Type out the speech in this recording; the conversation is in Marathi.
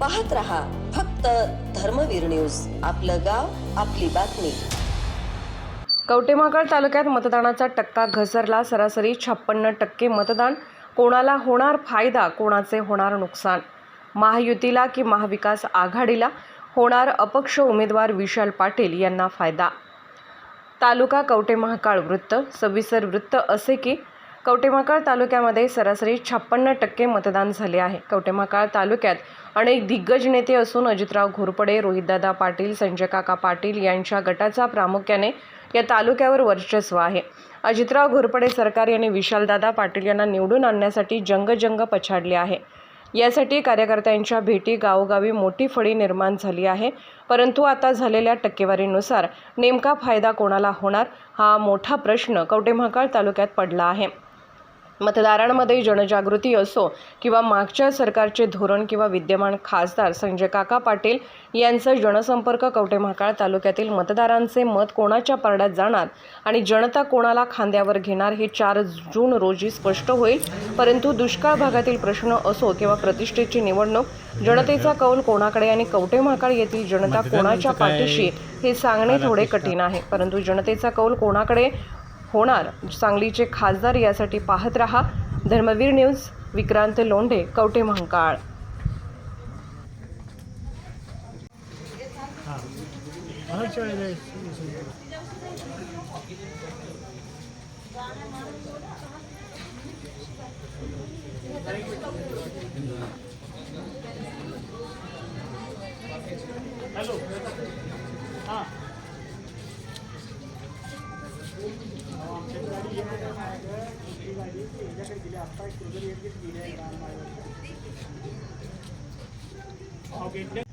पाहत रहा फक्त धर्मवीर न्यूज. आपलं गाव आपली बातमी. कवटेमहाकाळ तालुक्यात मतदानाचा टक्का घसरला. सरासरी छप्पन्न टक्के मतदान. कोणाला होणार फायदा कोणाचे होणार नुकसान? महायुतीला की महाविकास आघाडीला? होणार अपक्ष उमेदवार विशाल पाटील यांना फायदा. तालुका कवटेमहाकाळ वृत्त. सविस्तर वृत्त असे की कवटेमाकाळ तालुक्यामध्ये सरासरी छप्पन्न टक्के मतदान झाले आहे. कवटेमाकाळ तालुक्यात अनेक दिग्गज नेते असून अजितराव घोरपडे रोहितदादा पाटील संजय काका पाटील यांच्या गटाचा प्रामुख्याने या तालुक्यावर वर्चस्व आहे. अजितराव घोरपडे सरकार यांनी विशालदादा पाटील यांना निवडून आणण्यासाठी जंगजंग पछाडले आहे. यासाठी कार्यकर्त्यांच्या भेटी गावोगावी मोठी फळी निर्माण झाली आहे. परंतु आता झालेल्या टक्केवारीनुसार नेमका फायदा कोणाला होणार हा मोठा प्रश्न कवटेमहाकाळ तालुक्यात पडला आहे. मतदारांमध्ये जनजागृती असो किंवा मागच्या सरकारचे धोरण किंवा विद्यमान खासदार संजय काका पाटील यांचा जनसंपर्क कवटेमहाकाळ तालुक्यातील मतदारांचे मत कोणाच्या पारड्यात जाणार आणि जनता कोणाला खांद्यावर घेणार हे चार जून रोजी स्पष्ट होईल. परंतु दुष्काळ भागातील प्रश्न असो किंवा प्रतिष्ठेची निवडणूक जनतेचा कौल कोणाकडे आणि कवटेमहाकाळ येथील जनता कोणाच्या पाठीशी हे सांगणे थोडे कठीण आहे. परंतु जनतेचा कौल कोणाकडे होणार सांगलीचे खासदार यासाठी पाहत रहा Dharmaveer news Vikrant Londhe Kavathe Mahankal Thank you. घेतल्या